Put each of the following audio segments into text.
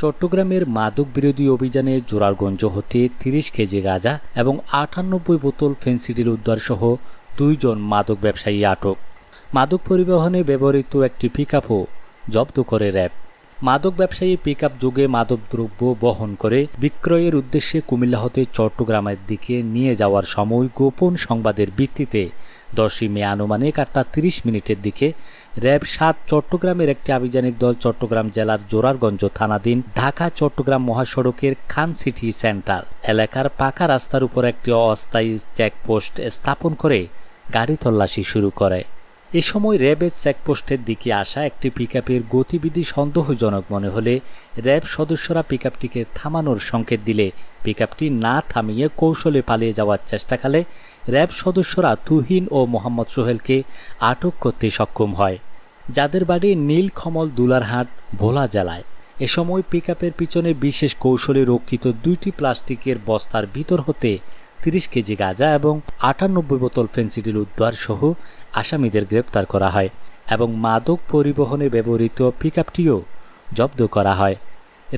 চট্টগ্রামের মাদক বিরোধী অভিযানে জোরারগঞ্জ হতে তিরিশ কেজি গাঁজা এবং আটানব্বই বোতল ফেন্সিডিল উদ্ধার সহ দুইজন মাদক ব্যবসায়ী আটক। মাদক পরিবহনে ব্যবহৃত একটি পিকআপও জব্দ করে র্যাব। মাদক ব্যবসায়ী পিকআপ যুগে মাদকদ্রব্য বহন করে বিক্রয়ের উদ্দেশ্যে কুমিল্লা হতে চট্টগ্রামের দিকে নিয়ে যাওয়ার সময় গোপন সংবাদের ভিত্তিতে দশই মে আনুমানিক আটটা তিরিশ মিনিটের দিকে র্যাব সাত চট্টগ্রামের একটি আভিযানিক দল চট্টগ্রাম জেলার জোরারগঞ্জ থানাধীন ঢাকা চট্টগ্রাম মহাসড়কের খান সিটি সেন্টার এলাকার পাকা রাস্তার উপর একটি অস্থায়ী চেকপোস্ট স্থাপন করে গাড়ি তল্লাশি শুরু করে। এ সময় র্যাবের চেকপোস্টের দিকে আসা একটি পিকআপের গতিবিধি সন্দেহজনক মনে হলে র্যাব সদস্যরা পিকআপটিকে থামানোর সংকেত দিলে পিকআপটি না থামিয়ে কৌশলে পালিয়ে যাওয়ার চেষ্টাকালে র্যাব সদস্যরা তুহিন ও মোহাম্মদ সোহেলকে আটক করতে সক্ষম হয়। যাদের বাড়ি নীলকমল দুলারহাট, ভোলা জেলায়। এ সময় পিকআপের পিছনে বিশেষ কৌশলে রক্ষিত দুইটি প্লাস্টিকের বস্তার ভিতর হতে তিরিশ কেজি গাঁজা এবং আটানব্বই বোতল ফেন্সিডিল উদ্ধার সহ আসামিদের গ্রেপ্তার করা হয় এবং মাদক পরিবহনে ব্যবহৃত পিকআপটিও জব্দ করা হয়।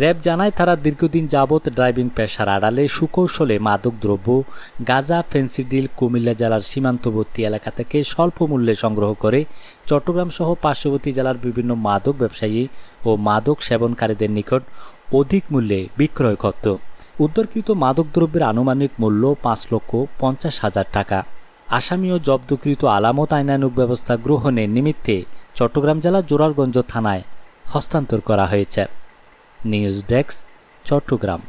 র্যাব জানায় তারা দীর্ঘদিন যাবৎ ড্রাইভিং পেশার আড়ালে সুকৌশলে মাদকদ্রব্য গাঁজা, ফেন্সিডিল, কুমিল্লা জেলার সীমান্তবর্তী এলাকা থেকে স্বল্প মূল্যে সংগ্রহ করে চট্টগ্রাম সহ পার্শ্ববর্তী জেলার বিভিন্ন মাদক ব্যবসায়ী ও মাদক সেবনকারীদের নিকট অধিক মূল্যে বিক্রয় করত উদ্ধারকৃত মাদকদ্রব্যের আনুমানিক মূল্য পাঁচ লক্ষ পঞ্চাশ হাজার টাকা। আসামি ও জব্দকৃত আলামত আইনানুক ব্যবস্থা গ্রহণের নিমিত্তে চট্টগ্রাম জেলা জোরারগঞ্জ থানায় হস্তান্তর করা হয়েছে। News desk, Chittagong.